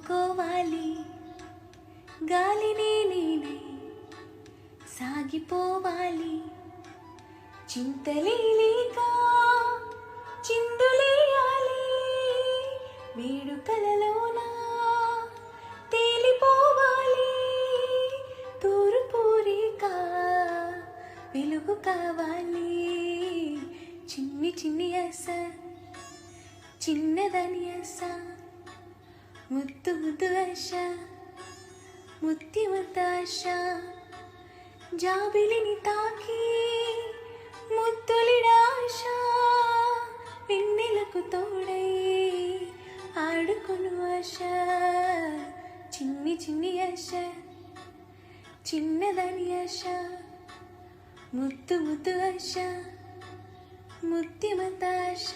నవ్వుకోవాలి గాలినే నేనై సాగిపోవాలి. చింతలేక చిందులేయాలి. వేడుకలలోన తేలిపోవాలి. తూర్పు రేఖ వెలుగు కావాలి. చిన్ని చిన్ని అస చిన్నదని అస. ముత్తు ముద్దు ఆశ ముత్తి ముద్దాశ జాబిలిని తాకి ముత్తులిడాశ వెన్నెలకు తోడై ఆడుకొను ఆశ. చిన్ని చిన్ని ఆశ చిన్నదని ఆశ. ముత్తు ముద్దు ఆశ ముత్తిమతాశ